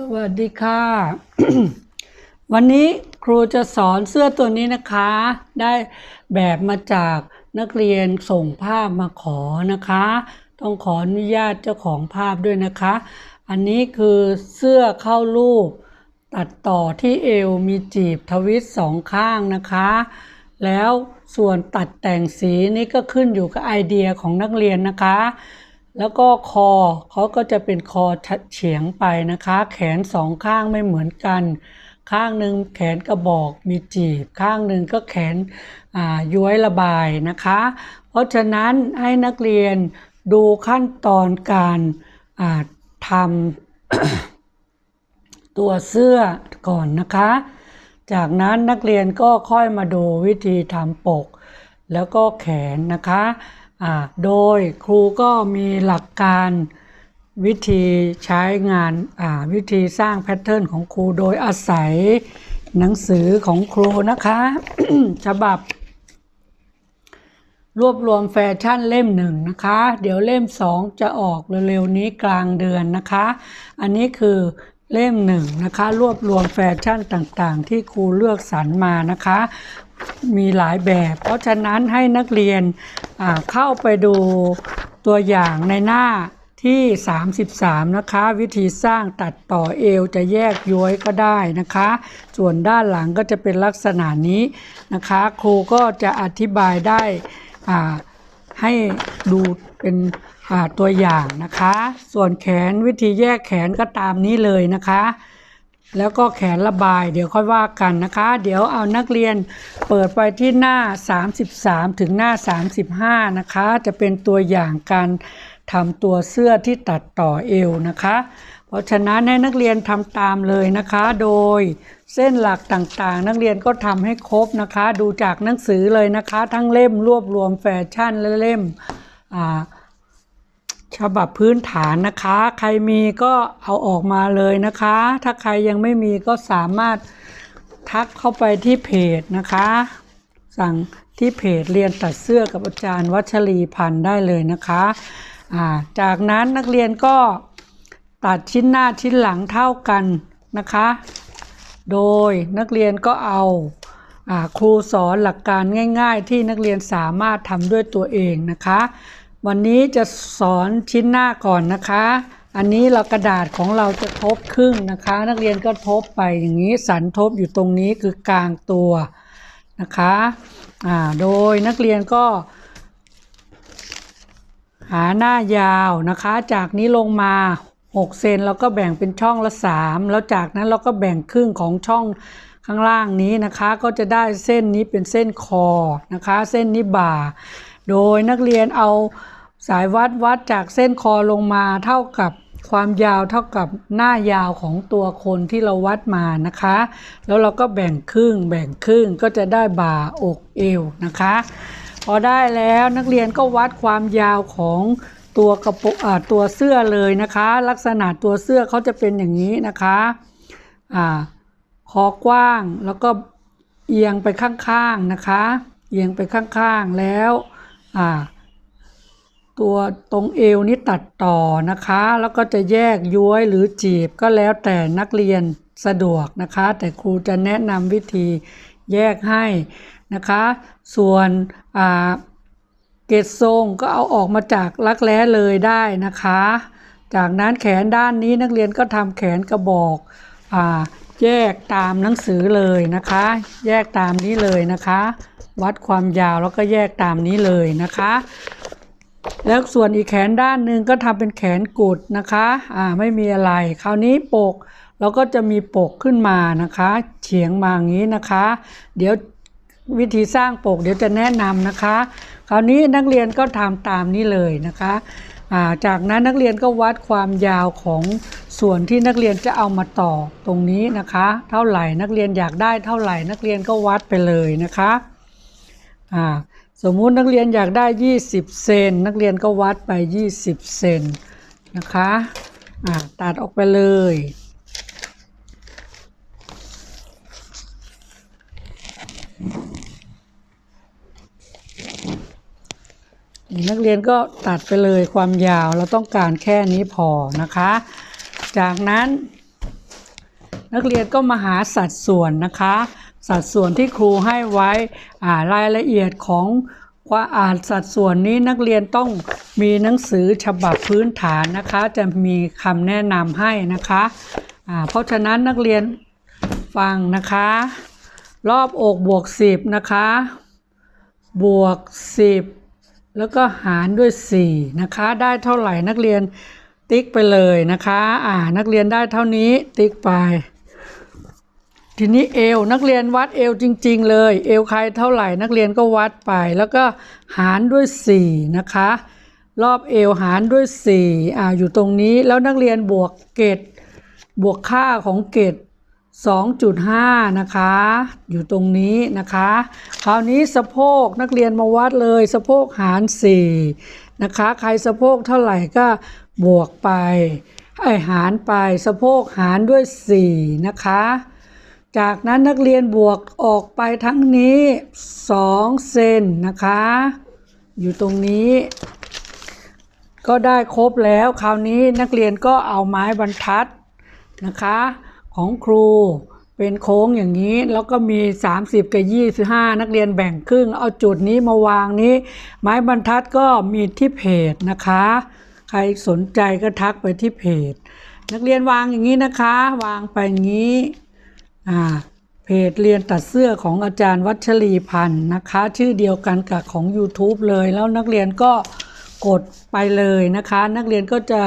สวัสดีค่ะ วันนี้ครูจะสอนเสื้อตัวนี้นะคะ ได้แบบมาจากนักเรียนส่งภาพมาขอนะคะ ต้องขออนุญาตเจ้าของภาพด้วยนะคะ อันนี้คือเสื้อเข้ารูป ตัดต่อที่เอวมีจีบทวิตสองข้างนะคะ แล้วส่วนตัดแต่งสีนี่ก็ขึ้นอยู่กับไอเดียของนักเรียนนะคะ แล้วก็คอเขาก็จะเป็นคอเฉียงไปนะคะ แขนสองข้างไม่เหมือนกัน ข้างหนึ่งแขนกระบอกมีจีบ ข้างหนึ่งก็แขนอ่าย้วยระบายนะคะ เพราะฉะนั้นให้นักเรียนดูขั้นตอนการาทำตัวเสื้อก่อนนะคะ จากนั้นนักเรียนก็ค่อยมาดูวิธีทำปก แล้วก็แขนนะคะ โดยครูก็มีหลักการวิธีใช้งานวิธีสร้างแพทเทิร์นของครูโดยอาศัยหนังสือของครูนะคะฉบับ รวบรวมแฟชั่นเล่มหนึ่งนะคะ เดี๋ยวเล่มสองจะออกเร็วๆนี้กลางเดือนนะคะ อันนี้คือเล่มหนึ่งนะคะ รวบรวมแฟชั่นต่างๆ ที่ครูเลือกสรรมานะคะ มีหลายแบบ เพราะฉะนั้นให้นักเรียนเข้าไปดูตัวอย่างในหน้าที่ 33 นะคะ วิธีสร้างตัดต่อเอวจะแยกย้วยก็ได้นะคะ ส่วนด้านหลังก็จะเป็นลักษณะนี้นะคะ ครูก็จะอธิบายได้ให้ดูเป็นตัวอย่างนะคะ ส่วนแขนวิธีแยกแขนก็ตามนี้เลยนะคะ แล้วก็แขนระบายเดี๋ยวค่อยว่ากันนะคะ เดี๋ยวเอานักเรียนเปิดไปที่หน้า 33 ถึงหน้า 35 นะคะ จะเป็นตัวอย่างการทำตัวเสื้อที่ตัดต่อเอวนะคะ เพราะฉะนั้นให้นักเรียนทำตามเลยนะคะ โดยเส้นหลักต่างๆ นักเรียนก็ทำให้ครบนะคะ ดูจากหนังสือเลยนะคะ ทั้งเล่มรวบรวมแฟชั่นและเล่มอ่า ฉบับพื้นฐานนะคะ ใครมีก็เอาออกมาเลยนะคะ ถ้าใครยังไม่มีก็สามารถทักเข้าไปที่เพจนะคะ สั่งที่เพจเรียนตัดเสื้อกับอาจารย์วัชรีพันธ์ได้เลยนะคะจากนั้นนักเรียนก็ตัดชิ้นหน้าชิ้นหลังเท่ากันนะคะ โดยนักเรียนก็เอาอาครูสอนหลักการง่าย ๆ ที่นักเรียนสามารถทำด้วยตัวเองนะคะ วันนี้จะสอนชิ้นหน้าก่อนนะคะ อันนี้เรากระดาษของเราจะทบครึ่งนะคะ นักเรียนก็ทบไปอย่างนี้สันทบอยู่ตรงนี้คือกลางตัวนะคะอ่าโดยนักเรียนก็ หาหน้ายาวนะคะ จากนี้ลงมา6เซนเราก็แบ่งเป็นช่องละ 3 แล้วจากนั้นเราก็แบ่งครึ่งของช่องข้างล่างนี้นะคะ ก็จะได้เส้นนี้เป็นเส้นคอนะคะ เส้นนี้บ่า โดยนักเรียนเอาสายวัดวัดจากเส้นคอลงมาเท่ากับความยาวเท่ากับหน้ายาวของตัวคนที่เราวัดมานะคะ แล้วเราก็แบ่งครึ่งแบ่งครึ่งก็จะได้บ่าอกเอวนะคะ พอได้แล้วนักเรียนก็วัดความยาวของตัวกระโปรงตัวเสื้อเลยนะคะ ลักษณะตัวเสื้อเขาจะเป็นอย่างนี้นะคะอ่าคอกว้างแล้วก็เอียงไปข้างๆนะคะ เอียงไปข้างๆแล้ว อ่าตัวตรงเอวนี่ตัดต่อนะคะ แล้วก็จะแยกย้วยหรือจีบก็แล้วแต่นักเรียนสะดวกนะคะ แต่ครูจะแนะนำวิธีแยกให้นะคะ ส่วนเกตทรงก็เอาออกมาจากรักแร้เลยได้นะคะ จากนั้นแขนด้านนี้นักเรียนก็ทำแขนกระบอกอแยกตามหนังสือเลยนะคะ แยกตามนี้เลยนะคะ วัดความยาวแล้วก็แยกตามนี้เลยนะคะ แล้วส่วนอีกแขนด้านหนึ่งก็ทำเป็นแขนกุดนะคะอ่าไม่มีอะไร คราวนี้ปกเราก็จะมีปกขึ้นมานะคะ เฉียงมาอย่างนี้นะคะ เดี๋ยววิธีสร้างปกเดี๋ยวจะแนะนำนะคะ คราวนี้นักเรียนก็ทำตามนี้เลยนะคะอ่าจากนั้นนักเรียนก็วัดความยาวของส่วนที่นักเรียนจะเอามาต่อตรงนี้นะคะ เท่าไหร่นักเรียนอยากได้เท่าไหร่นักเรียนก็วัดไปเลยนะคะ อ่าสมมุตินักเรียนอยากได้ 20 เซน นักเรียนก็วัดไป 20 เซนนะคะอ่าตัดออกไปเลย นักเรียนก็ตัดไปเลยความยาวเราต้องการแค่นี้พอนะคะ จากนั้น นักเรียนก็มาหาสัดส่วนนะคะ สัดส่วนที่ครูให้ไว้รายละเอียดของว่าอ่านสัดส่วนนี้นักเรียนต้องมีหนังสือฉบับพื้นฐานนะคะ จะมีคำแนะนำให้นะคะอ่าเพราะฉะนั้นนักเรียนฟังนะคะ รอบอกบวก 10 นะคะ บวก 10 แล้วก็หารด้วย 4 นะคะ ได้เท่าไหร่นักเรียนติ๊กไปเลยนะคะ อ่านักเรียนได้เท่านี้ติ๊กไป ทีนี้เอวนักเรียนวัดเอวจริง ๆ เลย เอวใครเท่าไหร่นักเรียนก็วัดไป แล้วก็หารด้วย4นะคะ รอบเอวหารด้วย4อ่าอยู่ตรงนี้แล้วนักเรียนบวกเกตบวกค่าของเกต2.5 นะคะ อยู่ตรงนี้นะคะ คราวนี้สะโพกนักเรียนมาวัดเลยสะโพกหาร 4 นะคะ ใครสะโพกเท่าไหร่ก็บวกไปไอหารไปสะโพกหารด้วย 4 นะคะ จากนั้นนักเรียนบวกออกไปทั้งนี้2เซนนะคะ อยู่ตรงนี้ ก็ได้ครบแล้วคราวนี้นักเรียนก็เอาไม้บรรทัดนะคะ ของครูเป็นโค้งอย่างนี้แล้วก็มี 30 กับ 25 นักเรียนแบ่งครึ่ง เอาจุดนี้มาวางนี้ ไม้บรรทัดก็มีที่เพจนะคะ ใครสนใจก็ทักไปที่เพจ นักเรียนวางอย่างนี้นะคะ วางไปอย่างนี้ อ่าเพจเรียนตัดเสื้อของอาจารย์วัชรีพันธ์นะคะ ชื่อเดียวกันกับของ YouTube เลยแล้วนักเรียนก็กดไปเลยนะคะ นักเรียนก็จะ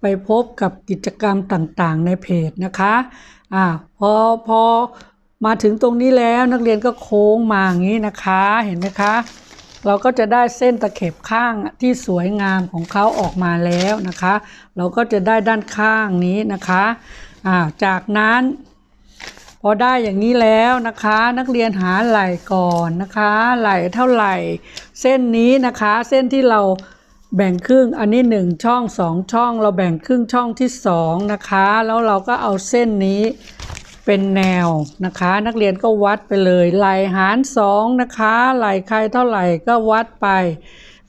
ไปพบกับกิจกรรมต่างๆ ในเพจนะคะอ่าพอพอมาถึงตรงนี้แล้วนักเรียนก็โค้งมาอย่างนี้นะคะเห็นไหมคะ เราก็จะได้เส้นตะเข็บข้างที่สวยงามของเขาออกมาแล้วนะคะ เราก็จะได้ด้านข้างนี้นะคะอ่าจากนั้น พอได้อย่างนี้แล้วนะคะ นักเรียนหาไหล่ก่อนนะคะ ไหล่เท่าไหร่ เส้นนี้นะคะ เส้นที่เราแบ่งครึ่งอันนี้หนึ่งช่องสองช่อง เราแบ่งครึ่งช่องที่สองนะคะ แล้วเราก็เอาเส้นนี้เป็นแนวนะคะ นักเรียนก็วัดไปเลยไหล่หารสองนะคะไหล่ใครเท่าไหร่ก็วัดไป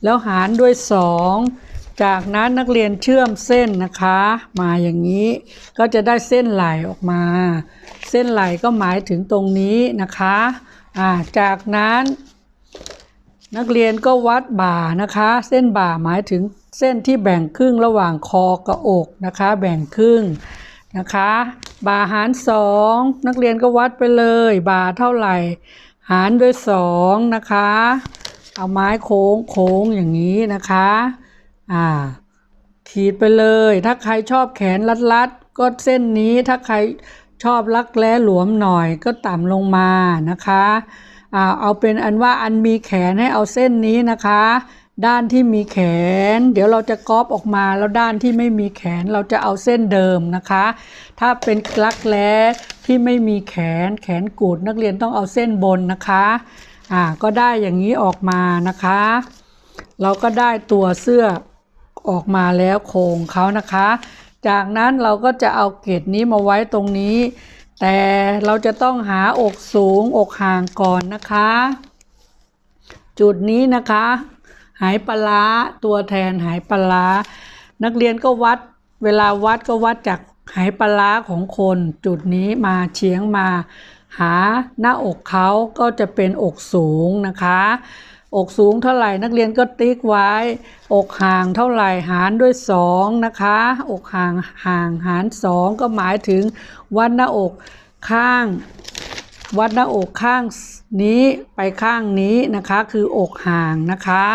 แล้วหารด้วยสอง จากนั้นนักเรียนเชื่อมเส้นนะคะ มาอย่างนี้ก็จะได้เส้นไหลออกมา เส้นไหลก็หมายถึงตรงนี้นะคะอ่าจากนั้น นักเรียนก็วัดบ่านะคะ เส้นบ่าหมายถึงเส้นที่แบ่งครึ่งระหว่างคอกับอกนะคะ แบ่งครึ่งนะคะ บ่าหารสองนักเรียนก็วัดไปเลย บ่าเท่าไหร่ หารด้วยสองนะคะ เอาไม้โค้งโค้งอย่างนี้นะคะ อ่า ขีดไปเลย ถ้าใครชอบแขนรัดๆ ก็เส้นนี้ถ้าใครชอบรักแร้หลวมหน่อยก็ต่ำลงมานะคะอ่าเอาเป็นอันว่าอันมีแขนให้เอาเส้นนี้นะคะ ด้านที่มีแขน เดี๋ยวเราจะก๊อปออกมาแล้วด้านที่ไม่มีแขนเราจะเอาเส้นเดิมนะคะ ถ้าเป็นรักแร้ที่ไม่มีแขนแขนกูดนักเรียนต้องเอาเส้นบนนะคะอ่าก็ได้อย่างนี้ออกมานะคะ เราก็ได้ตัวเสื้อ ออกมาแล้วโครงเขานะคะ จากนั้นเราก็จะเอาเกล็ดนี้มาไว้ตรงนี้ แต่เราจะต้องหาอกสูงอกห่างก่อนนะคะ จุดนี้นะคะ หายปลาตัวแทนหายปลานักเรียนก็วัดเวลาวัดก็วัดจากหายปลาของคนจุดนี้มาเฉียงมา หาหน้าอกเขาก็จะเป็นอกสูงนะคะ อกสูงเท่าไหร่นักเรียนก็ติ๊กไว้ อกห่างเท่าไหร่หารด้วยสองนะคะ อกห่างห่างหารสองก็หมายถึงวัดหน้าอกข้าง วัดหน้าอกข้างนี้ไปข้างนี้นะคะ คืออกห่างนะคะ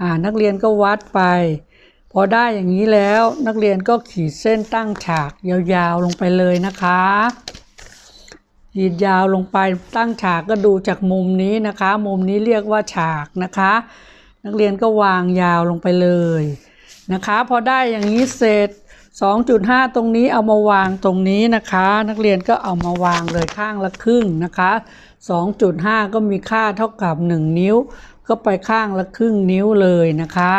อ่านักเรียนก็วัดไปพอได้อย่างนี้แล้วนักเรียนก็ขีดเส้นตั้งฉากยาวๆลงไปเลยนะคะ ขีดยาวลงไปตั้งฉากก็ดูจากมุมนี้นะคะ มุมนี้เรียกว่าฉากนะคะ นักเรียนก็วางยาวลงไปเลยนะคะ พอได้อย่างนี้เสร็จ 2.5 ตรงนี้เอามาวางตรงนี้นะคะ นักเรียนก็เอามาวางเลยข้างละครึ่งนะคะ 2.5 ก็มีค่าเท่ากับ 1 นิ้ว ก็ไปข้างละครึ่งนิ้วเลยนะคะ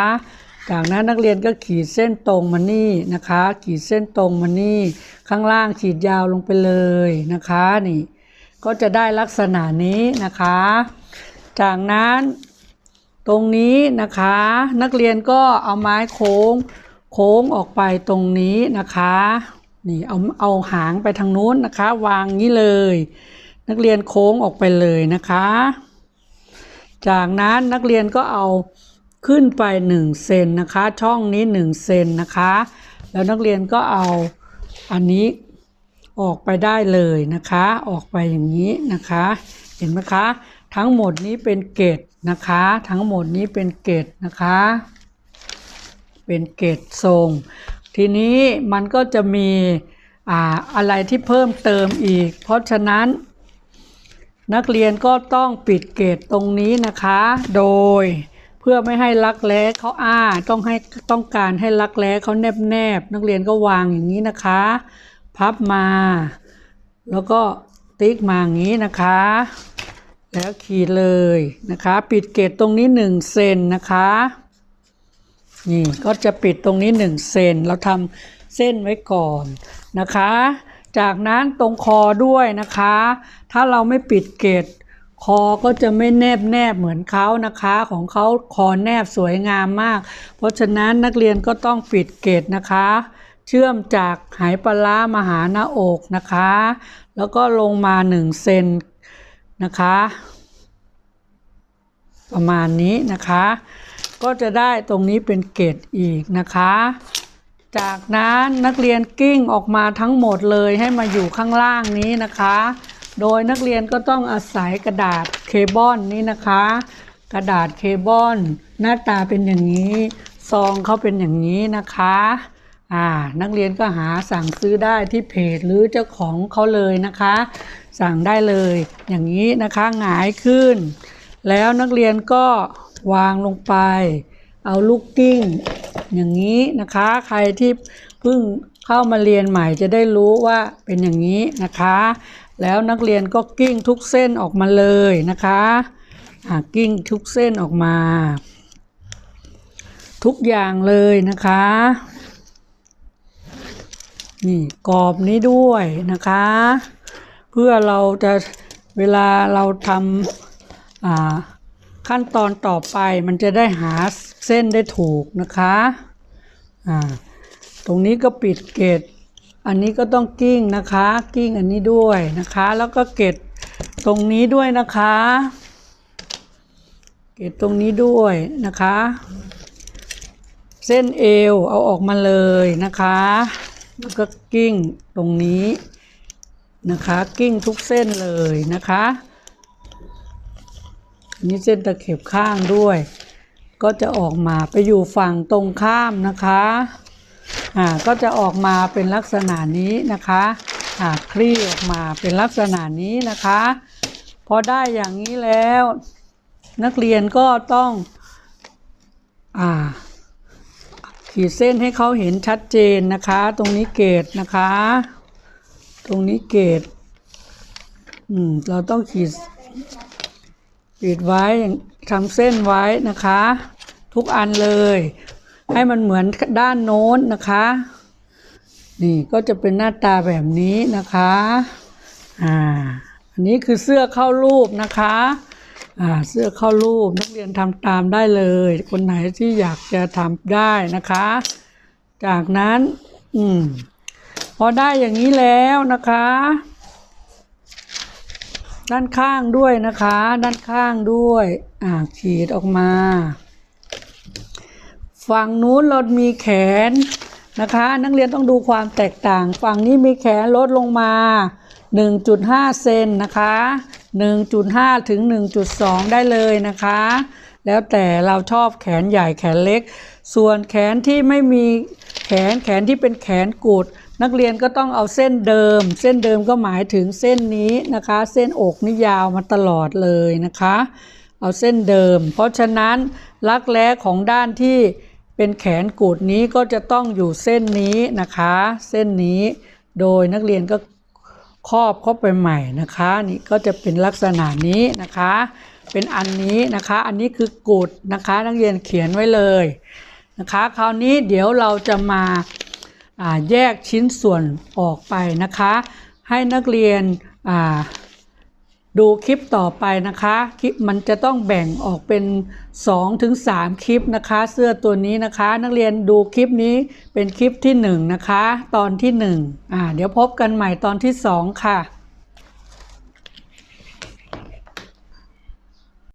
จากนั้นนักเรียนก็ขีดเส้นตรงมานี่นะคะ ขีดเส้นตรงมานี่ ข้างล่างขีดยาวลงไปเลยนะคะนี่ ก็จะได้ลักษณะนี้นะคะ จากนั้นตรงนี้นะคะ นักเรียนก็เอาไม้โค้ง โค้งออกไปตรงนี้นะคะนี่เอาเอาหางไปทางนู้นนะคะ วางนี้เลย นักเรียนโค้งออกไปเลยนะคะ จากนั้นนักเรียนก็เอา ขึ้นไป1เซนนะคะ ช่องนี้1เซนนะคะ แล้วนักเรียนก็เอาอันนี้ออกไปได้เลยนะคะ ออกไปอย่างนี้นะคะ เห็นไหมคะ ทั้งหมดนี้เป็นเกตนะคะ ทั้งหมดนี้เป็นเกตนะคะ เป็นเกตทรง ทีนี้มันก็จะมีอ่าอะไรที่เพิ่มเติมอีก เพราะฉะนั้น นักเรียนก็ต้องปิดเกตตรงนี้นะคะ โดย เพื่อไม่ให้ลักแร้เขาอ้าต้องให้ต้องการให้ลักแร้เขาแนบแนบนักเรียนก็วางอย่างนี้นะคะ พับมา แล้วก็ติ๊กมาอย่างนี้นะคะ แล้วขีดเลยนะคะ ปิดเกตตรงนี้1เซนนะคะนี่ก็จะปิดตรงนี้1เซนเราทำเส้นไว้ก่อนนะคะ จากนั้นตรงคอด้วยนะคะ ถ้าเราไม่ปิดเกต คอก็จะไม่แนบแนบเหมือนเขานะคะ ของเขาคอแนบสวยงามมาก เพราะฉะนั้นนักเรียนก็ต้องปิดเกตนะคะ เชื่อมจากไหปลาร้ามาหาหน้าอกนะคะ แล้วก็ลงมา1เซนนะคะ ประมาณนี้นะคะ ก็จะได้ตรงนี้เป็นเกตอีกนะคะจากนั้นนักเรียนกิ้งออกมาทั้งหมดเลยให้มาอยู่ข้างล่างนี้นะคะ โดยนักเรียนก็ต้องอาศัยกระดาษเคบอนนี้นะคะ กระดาษเคบอนหน้าตาเป็นอย่างนี้ ซองเขาเป็นอย่างนี้นะคะอ่านักเรียนก็หาสั่งซื้อได้ที่เพจหรือเจ้าของเขาเลยนะคะ สั่งได้เลยอย่างนี้นะคะหงายขึ้น แล้วนักเรียนก็วางลงไป เอาลูกกิ้ง อย่างนี้นะคะ ใครที่เพิ่งเข้ามาเรียนใหม่จะได้รู้ว่าเป็นอย่างนี้นะคะ แล้วนักเรียนก็กิ้งทุกเส้นออกมาเลยนะคะอ่ากิ้งทุกเส้นออกมา ทุกอย่างเลยนะคะ นี่กรอบนี้ด้วยนะคะ เพื่อเราจะเวลาเราทำขั้นตอนต่อไปมันจะได้หาเส้นได้ถูกนะคะอ่าตรงนี้ก็ปิดเกต อันนี้ก็ต้องกิ้งนะคะ กิ้งอันนี้ด้วยนะคะ แล้วก็เกตตรงนี้ด้วยนะคะ เกตตรงนี้ด้วยนะคะ เส้นเอวเอาออกมาเลยนะคะ แล้วก็กิ้งตรงนี้นะคะ กิ้งทุกเส้นเลยนะคะอันนี้เส้นตะเข็บข้างด้วย ก็จะออกมาไปอยู่ฝั่งตรงข้ามนะคะ อ่าก็จะออกมาเป็นลักษณะนี้นะคะอ่าคลี่ออกมาเป็นลักษณะนี้นะคะ พอได้อย่างนี้แล้ว นักเรียนก็ต้องอ่าขีดเส้นให้เขาเห็นชัดเจนนะคะ ตรงนี้เกตนะคะ ตรงนี้เกตอืมเราต้องขีดปิดไว้ทำเส้นไว้นะคะ ทุกอันเลย ให้มันเหมือนด้านโน้นนะคะ นี่ก็จะเป็นหน้าตาแบบนี้นะคะ อ่า อันนี้คือเสื้อเข้ารูปนะคะ อ่า เสื้อเข้ารูปนักเรียนทำตามได้เลย คนไหนที่อยากจะทำได้นะคะ จากนั้น อืม พอได้อย่างนี้แล้วนะคะด้านข้างด้วยนะคะ ด้านข้างด้วย อ่าขีดออกมา ฝั่งนู้นเรามีแขนนะคะ นักเรียนต้องดูความแตกต่าง ฝั่งนี้มีแขนลดลงมา 1.5 เซนนะคะ 1.5 ถึง 1.2 ได้เลยนะคะ แล้วแต่เราชอบแขนใหญ่แขนเล็ก ส่วนแขนที่ไม่มีแขนแขนที่เป็นแขนกุด นักเรียนก็ต้องเอาเส้นเดิม เส้นเดิมก็หมายถึงเส้นนี้นะคะ เส้นอกนี่ยาวมาตลอดเลยนะคะ เอาเส้นเดิม เพราะฉะนั้นลักแร้ของด้านที่ เป็นแขนกูดนี้ก็จะต้องอยู่เส้นนี้นะคะ เส้นนี้โดยนักเรียนก็ครอบเข้าไปใหม่นะคะนี่ก็จะเป็นลักษณะนี้นะคะ เป็นอันนี้นะคะ อันนี้คือกูดนะคะนักเรียนเขียนไว้เลยนะคะ คราวนี้เดี๋ยวเราจะมาาแยกชิ้นส่วนออกไปนะคะ ให้นักเรียนอ่า ดูคลิปต่อไปนะคะคลิปมันจะต้องแบ่งออกเป็น2ถึง3คลิปนะคะ เสื้อตัวนี้นะคะ นักเรียนดูคลิปนี้เป็นคลิปที่ 1 นะคะ ตอนที่1อ่าเดี๋ยวพบกันใหม่ตอนที่ 2 ค่ะ